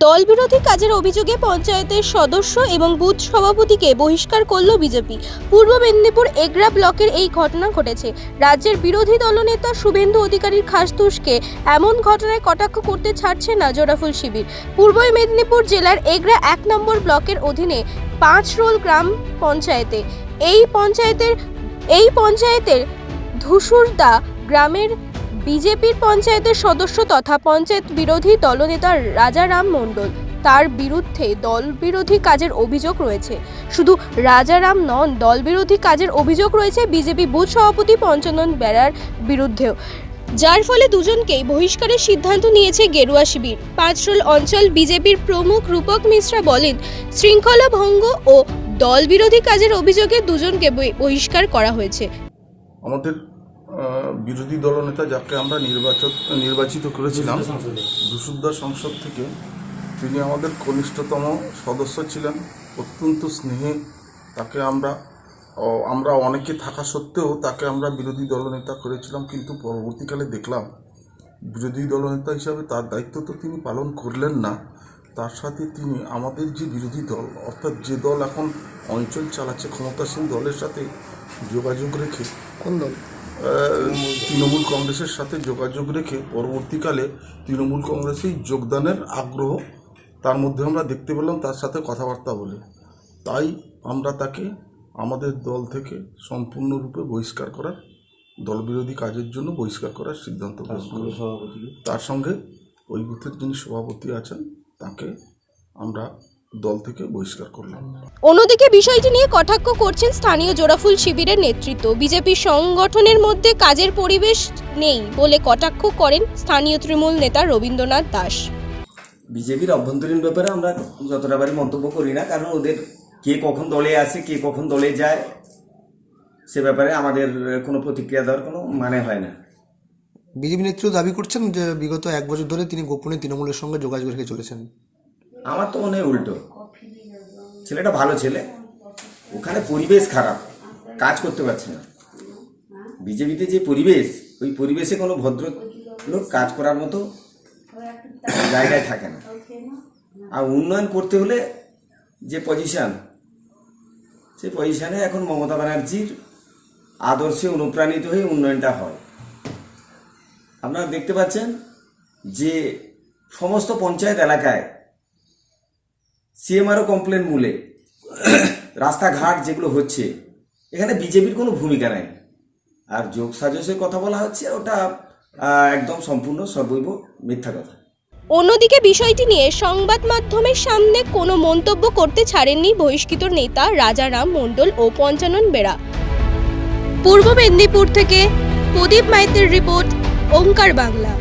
দলবিরোধী কাজের অভিযোগে পঞ্চায়েতের সদস্য এবং বুথ সভাপতিকে বহিষ্কার করল বিজেপি। পূর্ব মেদিনীপুর এগরা ব্লকের এই ঘটনা ঘটেছে। রাজ্যের বিরোধী দলনেতা শুভেন্দু অধিকারীর খাসতুসকে এমন ঘটনায় কটাক্ষ করতে ছাড়ছে না জোড়াফুল শিবির। পূর্ব মেদিনীপুর জেলার এগরা এক নম্বর ব্লকের অধীনে পাঁচ রোল গ্রাম পঞ্চায়েতে। এই পঞ্চায়েতের এই পঞ্চায়েতের ধুসুরদা গ্রামের বিজেপির পঞ্চায়েতের সদস্য তথা পঞ্চায়েত বিরোধী দলনেতা রাজারাম মণ্ডল। তার বিরুদ্ধে দল বিরোধী কাজের অভিযোগ রয়েছে। শুধু রাজারাম নন, দল বিরোধী কাজের অভিযোগ রয়েছে বিজেপি বুথ সভাপতি পঞ্চানন বেড়ার বিরুদ্ধেও। যার ফলে দুজনকেই বহিষ্কারের সিদ্ধান্ত নিয়েছে গেরুয়া শিবির। পাঁচরোল অঞ্চল বিজেপির প্রমুখ রূপক মিশ্রা বলেন, শৃঙ্খলা ভঙ্গ ও দল বিরোধী কাজের অভিযোগে দুজনকে বহি- বহিষ্কার করা হয়েছে। আমাদের বিরোধী দলনেতা যাকে আমরা নির্বাচন নির্বাচিত করেছিলাম দুসুদ্দা সংসদ থেকে তিনি আমাদের কনিষ্ঠতম সদস্য ছিলেন, অত্যন্ত স্নেহে তাকে আমরা আমরা অনেকে থাকা সত্ত্বেও তাকে আমরা বিরোধী দলনেতা করেছিলাম, কিন্তু পরবর্তীকালে দেখলাম বিরোধী দলনেতা হিসাবে তার দায়িত্ব তো তিনি পালন করলেন না। তার সাথে তিনি আমাদের যে বিরোধী দল, অর্থাৎ যে দল এখন অঞ্চল চালাচ্ছে ক্ষমতাসীন দলের সাথে যোগাযোগ রেখে, কোন দল? তৃণমূল কংগ্রেসের সাথে যোগাযোগ রেখে পরবর্তীকালে তৃণমূল কংগ্রেসেই যোগদানের আগ্রহ তার মধ্যে আমরা দেখতে পেলাম তার সাথে কথাবার্তা বলে। তাই আমরা তাকে আমাদের দল থেকে সম্পূর্ণরূপে বহিষ্কার করার দলবিরোধী কাজের জন্য বহিষ্কার করার সিদ্ধান্ত তার সঙ্গে ওই বুথের যিনি সভাপতি আছেন তাকে আমরা দল থেকে বহিষ্কার করলাম। অন্যদিকে বিষয়টি নিয়ে কটাক্ষ করছেন স্থানীয় জোড়াফুল শিবিরের নেতৃত্ব। বিজেপি সংগঠনের মধ্যে কাজের পরিবেশ নেই বলে কটাক্ষ করেন স্থানীয় তৃণমূল নেতা রবীন্দ্রনাথ দাস। বিজেপির অভ্যন্তরীণ ব্যাপারে আমরা যতটা পারি মন্তব্য করি না কারণ ওদের কে কখন দলে আসে কে কখন দলে যায় সে ব্যাপারে আমাদের কোনো প্রতিক্রিয়া দেওয়ার কোনো মানে হয় না। বিজেপি নেতৃত্ব দাবি করছেন যে বিগত এক বছর ধরে তিনি গোপনে তৃণমূলের সঙ্গে যোগাযোগ রেখে চলেছেন। আমার তো মনে হয় উল্টো। ছেলেটা ভালো ছেলে। ওখানে পরিবেশ খারাপ কাজ করতে পারছে না। বিজেপিতে যে পরিবেশ ওই পরিবেশে কোনো ভদ্র লোক কাজ করার মতো জায়গায় থাকে না। আর উন্নয়ন করতে হলে যে পজিশান সেই পজিশানে এখন মমতা ব্যানার্জির আদর্শে অনুপ্রাণিত হয়ে উন্নয়নটা হয়। আপনারা দেখতে পাচ্ছেন যে সমস্ত পঞ্চায়েত এলাকায় সিএমআরও কমপ্লেন মূলে রাস্তাঘাট যেগুলো হচ্ছে, এখানে বিজেপির কোনো ভূমিকা নাই। আর যোগ সাজসের কথা বলা হচ্ছে, ওটা একদম সম্পূর্ণ সর্বৈব মিথ্যা কথা। অন্যদিকে বিষয়টি নিয়ে সংবাদ মাধ্যমের সামনে কোনো মন্তব্য করতে ছাড়েননি বহিষ্কৃত নেতা রাজারাম মণ্ডল ও পঞ্চানন বেড়া পূর্ব মেদিনীপুর থেকে প্রদীপ মাইতের রিপোর্ট, ওঙ্কার বাংলা।